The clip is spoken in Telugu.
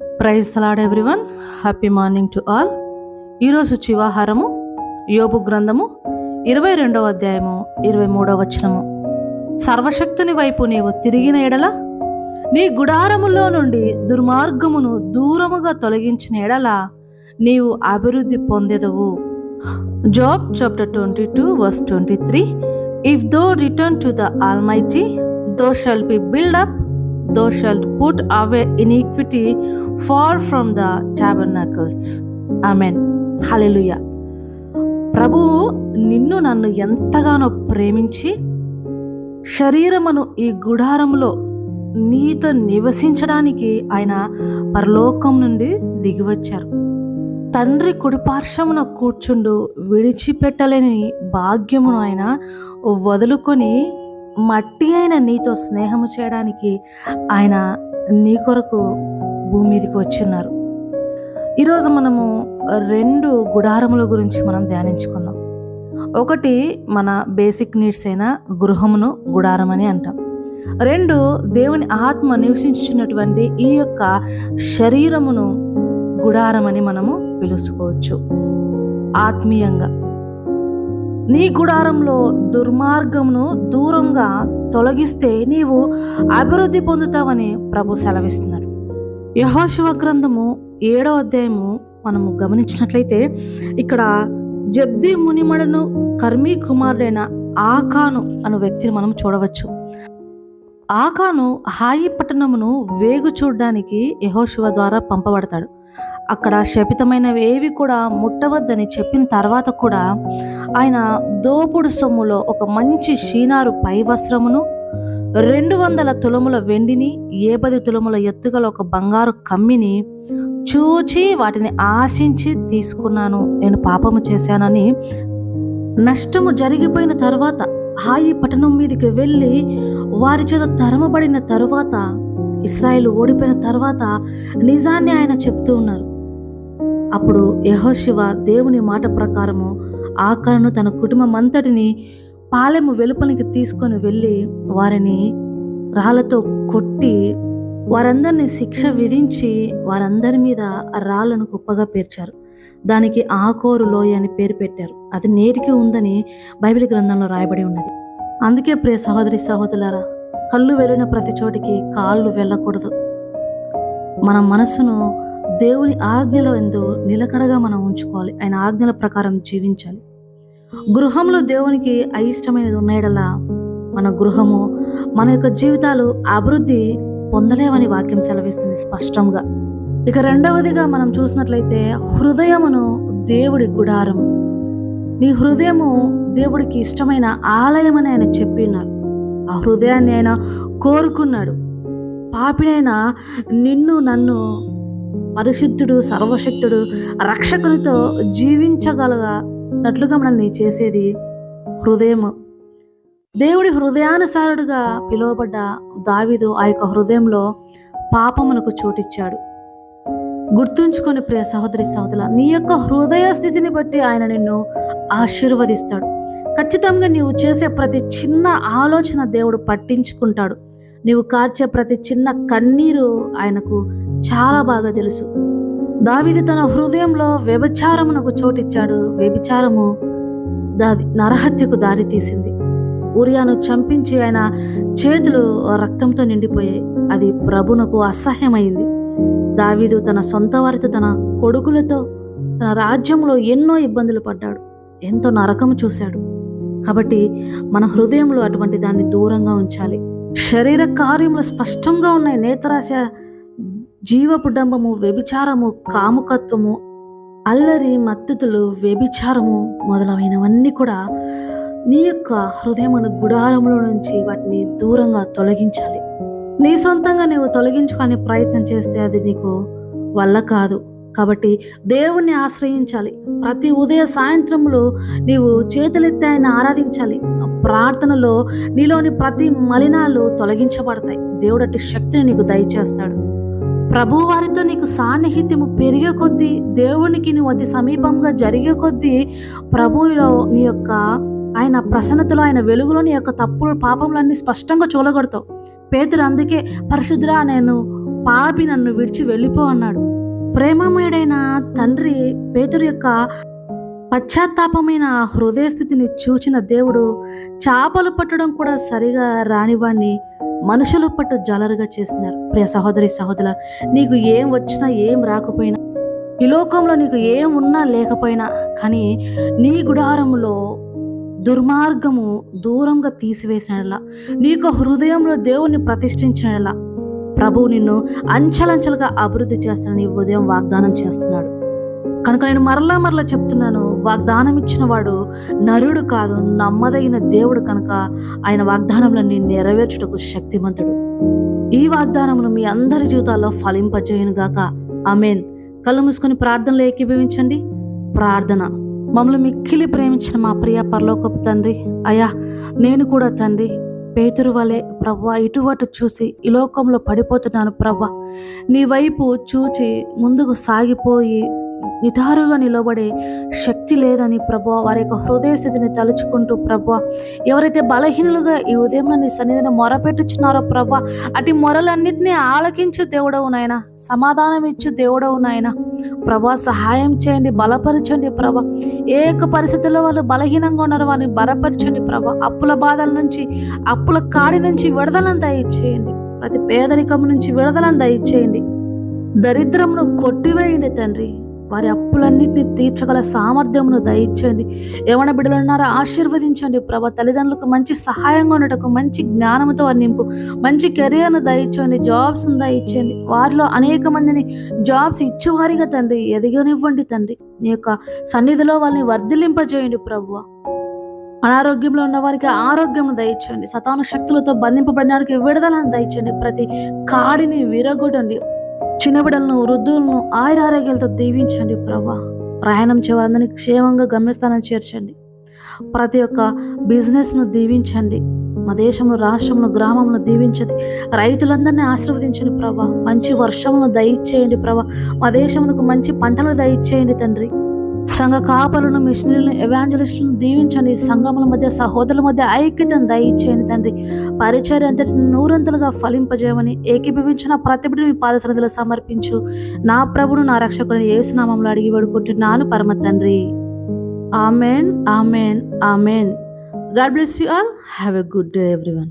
Praise the Lord everyone happy morning to all ఈరోజు చివాహారము యోబు గ్రంథము ఇరవై రెండవ అధ్యాయము ఇరవై మూడవ వచనము. సర్వశక్తుని వైపు నీవు తిరిగిన ఎడల నీ గుడారములో నుండి దుర్మార్గమును దూరముగా తొలగించిన ఎడల నీవు అభివృద్ధి పొందెదవు. Job chapter twenty two verse twenty three if thou return to the almighty thou shalt be built up thou shalt put away iniquity far from the tabernacles. Amen. Hallelujah ప్రభువు నిన్ను నన్ను ఎంతగానో ప్రేమించి శరీరమును ఈ గుడారములో నీతో నివసించడానికి ఆయన పరలోకం నుండి దిగివచ్చారు. తండ్రి కుడిపార్శ్వమున కూర్చుండు విడిచిపెట్టలేని భాగ్యమును ఆయన వదులుకొని మట్టి అయిన నీతో స్నేహము చేయడానికి ఆయన నీ కొరకు భూమి మీదకి వచ్చిన్నారు. ఈరోజు మనము రెండు గుడారముల గురించి మనం ధ్యానించుకుందాం. ఒకటి మన బేసిక్ నీడ్స్ అయిన గృహమును గుడారం అని అంటాం. రెండు దేవుని ఆత్మ నివసించున్నటువంటి ఈ యొక్క శరీరమును గుడారం అని మనము పిలుచుకోవచ్చు. ఆత్మీయంగా. నీ గుడారంలో దుర్మార్గమును దూరంగా తొలగిస్తే నీవు అభివృద్ధి పొందుతావని ప్రభు సెలవిస్తున్నాడు. యహోశివ గ్రంథము ఏడో అధ్యాయము మనము గమనించినట్లయితే ఇక్కడ జబ్ది మునిమడను కర్మీ కుమారుడైన ఆకాను అను వ్యక్తిని మనం చూడవచ్చు. ఆకాను హాయి పట్టణమును వేగు చూడడానికి యహోశివ ద్వారా పంపబడతాడు. అక్కడ శపితమైనవి ఏవి కూడా ముట్టవద్దని చెప్పిన తర్వాత కూడా ఆయన దోపుడు సొమ్ములో ఒక మంచి షీనారు పై వస్త్రమును రెండు వందల తులముల వెండిని ఏ పది తులముల ఎత్తుగల ఒక బంగారు కమ్మిని చూచి వాటిని ఆశించి తీసుకున్నాను. నేను పాపము చేశానని నష్టము జరిగిపోయిన తర్వాత హాయి పట్టణం మీదకి వెళ్ళి వారి చేత తరమబడిన తరువాత ఇస్రాయిల్ ఓడిపోయిన తర్వాత నిజాన్ని ఆయన చెప్తూ ఉన్నారు. అప్పుడు యహోశివ దేవుని మాట ప్రకారము ఆకారను తన కుటుంబం అంతటిని పాలెము వెలుపలికి తీసుకొని వెళ్ళి వారిని రాళ్ళతో కొట్టి వారందరినీ శిక్ష విధించి వారందరి మీద రాళ్ళను కుప్పగా పేర్చారు. దానికి ఆకోరు లోయ అని పేరు పెట్టారు. అది నేటికి ఉందని బైబిల్ గ్రంథంలో రాయబడి ఉన్నది. అందుకే ప్రియ సహోదరి సహోదరులారా కళ్ళు వెళ్ళిన ప్రతి చోటికి కాళ్ళు వెళ్ళకూడదు. మన మనసును దేవుని ఆజ్ఞల ఎందు నిలకడగా మనం ఉంచుకోవాలి. ఆయన ఆజ్ఞల ప్రకారం జీవించాలి. గృహంలో దేవునికి అయిష్టమైనది ఉన్నాయడలా మన గృహము మన యొక్క జీవితాలు అభివృద్ధి పొందలేవని వాక్యం సెలవిస్తుంది స్పష్టంగా ఇక రెండవదిగా మనం చూసినట్లయితే హృదయమును దేవుడి గుడారం నీ హృదయము దేవుడికి ఇష్టమైన ఆలయం అని ఆయన చెప్పి ఉన్నారు. ఆ హృదయాన్ని ఆయన కోరుకున్నాడు. పాపినైనా నిన్ను నన్ను పరిశుద్ధుడు సర్వశక్తుడు రక్షకునితో నట్లుగా మనల్ని చేసేది హృదయము. దేవుడి హృదయానుసారుడుగా పిలువబడ్డ దావిదు ఆ యొక్క హృదయంలో పాపమునకు చోటిచ్చాడు. గుర్తుంచుకొని ప్రియ సహోదరి సహోదరుల నీ యొక్క హృదయ స్థితిని బట్టి ఆయన నిన్ను ఆశీర్వదిస్తాడు. ఖచ్చితంగా నీవు చేసే ప్రతి చిన్న ఆలోచన దేవుడు పట్టించుకుంటాడు. నీవు కార్చే ప్రతి చిన్న కన్నీరు ఆయనకు చాలా బాగా తెలుసు. దావిది తన హృదయంలో వ్యభిచారమునకు చోటిచ్చాడు. వ్యభిచారము దాది నరహత్యకు దారి తీసింది. ఉరియాను చంపించి ఆయన చేతులు రక్తంతో నిండిపోయాయి. అది ప్రభునకు అసహ్యమైంది. దావీదు తన సొంత వారితో తన కొడుకులతో తన రాజ్యంలో ఎన్నో ఇబ్బందులు పడ్డాడు. ఎంతో నరకము చూశాడు. కాబట్టి మన హృదయంలో అటువంటి దాన్ని దూరంగా ఉంచాలి. శరీర కార్యములు స్పష్టంగా ఉన్నాయి. నేత్రాశ జీవపుడంబము వ్యభిచారము కాముకత్వము అల్లరి మద్దతులు వ్యభిచారము మొదలైనవన్నీ కూడా నీ యొక్క హృదయమును గుడారంలో నుంచి వాటిని దూరంగా తొలగించాలి. నీ సొంతంగా నీవు తొలగించుకునే ప్రయత్నం చేస్తే అది నీకు వల్ల కాదు. కాబట్టి దేవుణ్ణి ఆశ్రయించాలి. ప్రతి ఉదయ సాయంత్రంలో నీవు చేతులెత్తి ఆయన ఆరాధించాలి. ప్రార్థనలో నీలోని ప్రతి మలినాలు తొలగించబడతాయి. దేవుడటి శక్తిని నీకు దయచేస్తాడు. ప్రభువారితో నీకు సాన్నిహిత్యము పెరిగే కొద్దీ దేవునికి నువ్వు అతి సమీపంగా జరిగే కొద్దీ ప్రభువులో నీ యొక్క ఆయన ప్రసన్నతలో ఆయన వెలుగులో నీ యొక్క తప్పులు పాపములన్నీ స్పష్టంగా చూడగొడతావు. పేతుడు అందుకే పరిశుద్ధురా నేను పాపి నన్ను విడిచి వెళ్ళిపో అన్నాడు. ప్రేమమయుడైన తండ్రి పేతురు యొక్క పశ్చాత్తాపమైన ఆ హృదయ స్థితిని చూచిన దేవుడు చేపలు పట్టడం కూడా సరిగా రానివాణ్ణి మనుషుల పట్టు జాలరుగా చేస్తున్నారు. ప్రియ సహోదరి సహోదర నీకు ఏం వచ్చినా ఏం రాకపోయినా ఈ లోకంలో నీకు ఏం ఉన్నా లేకపోయినా కానీ నీ గుడారములో దుర్మార్గము దూరంగా తీసివేసినలా నీకు హృదయంలో దేవుణ్ణి ప్రతిష్ఠించినలా ప్రభువు నిన్ను అంచెలంచెలుగా అభివృద్ధి చేస్తానని ఉదయం వాగ్దానం చేస్తున్నాడు. కనుక నేను మరలా మరలా చెప్తున్నాను వాగ్దానం ఇచ్చిన వాడు నరుడు కాదు నమ్మదగిన దేవుడు కనుక ఆయన వాగ్దానములన్నీ నెరవేర్చుటకు శక్తిమంతుడు. ఈ వాగ్దానమును మీ అందరి జీవితాల్లో ఫలింపజేయను గాక. అమేన్ కళ్ళు మూసుకొని ప్రార్థనలు ఏకీభవించండి. ప్రార్థన. మమ్మల్ని మిక్కిలి ప్రేమించిన మా ప్రియ పరలోకపు తండ్రి అయ్యా నేను కూడా తండ్రి పేతురు వలె ప్రవ్వ ఇటువటు చూసి ఈ లోకంలో పడిపోతున్నాను ప్రవ్వ. నీ వైపు చూచి ముందుకు సాగిపోయి నిటారుగా నిలబడే శక్తి లేదని ప్రభు వారి యొక్క హృదయ స్థితిని తలుచుకుంటూ ప్రభు ఎవరైతే బలహీనులుగా ఈ ఉదయం నీ సన్నిధిని మొరపెట్టుచున్నారో ప్రభు అటు మొరలన్నింటినీ ఆలకించు దేవుడవు నాయన సమాధానం ఇచ్చు దేవుడవు నాయన. ప్రభా సహాయం చేయండి బలపరచండి ప్రభా ఏక పరిస్థితుల్లో వాళ్ళు బలహీనంగా ఉన్నారు వారిని బలపరచండి ప్రభా అప్పుల బాధల నుంచి అప్పుల కాడి నుంచి విడుదలను దయచేయండి. ప్రతి పేదరికం నుంచి విడుదలను దయచేయండి. దరిద్రమును కొట్టివేయండి తండ్రి. వారి అప్పులన్నింటినీ తీర్చగల సామర్థ్యమును దయచేయండి. ఏమైనా బిడ్డలు ఉన్నారో ఆశీర్వదించండి ప్రభా. తల్లిదండ్రులకు మంచి సహాయంగా ఉండటకు మంచి జ్ఞానంతో వారి నింపు మంచి కెరియర్ను దయచేయండి జాబ్స్ను దయచేయండి. వారిలో అనేక మందిని జాబ్స్ ఇచ్చేవారిగా తండ్రి ఎదగనివ్వండి తండ్రి. నీ యొక్క సన్నిధిలో వాళ్ళని వర్ధిలింపజేయండి ప్రభు. అనారోగ్యంలో ఉన్న వారికి ఆరోగ్యం దయచేయండి. సతాను శక్తులతో బంధింపబడిన వారికి విడుదలను దయచేయండి. ప్రతి కాడిని విరగొట్టండి. చిన్నబిడలను వృద్ధులను ఆయురారోగ్యాలతో దీవించండి ప్రభా. ప్రయాణం చేయవారందరినీ క్షేమంగా గమ్యస్థానం చేర్చండి. ప్రతి ఒక్క బిజినెస్ను దీవించండి. మా దేశంలో రాష్ట్రంలో గ్రామంలో దీవించండి. రైతులందరినీ ఆశీర్వదించండి ప్రభా. మంచి వర్షమును దయచేయండి ప్రభా. మా దేశమునకు మంచి పంటలు దయచేయండి తండ్రి. సంఘ కాపలను మిషనరీలను ఎవాంజలిస్టులను దీవించండి. సంఘముల మధ్య సహోదరుల మధ్య ఐక్యతను దయచేయండి తండ్రి. పరిచర్య అంతటిని నూరంతలుగా ఫలింపజేయమని ఏకీభవించిన ప్రతిభను మీ పాదసరదిలో సమర్పించు. నా ప్రభుడు నా రక్షకుడు ఏసునామంలో అడిగి వేడుకుంటున్నాను పరమ తండ్రి. Amen amen amen. God bless you all. Have a good day everyone.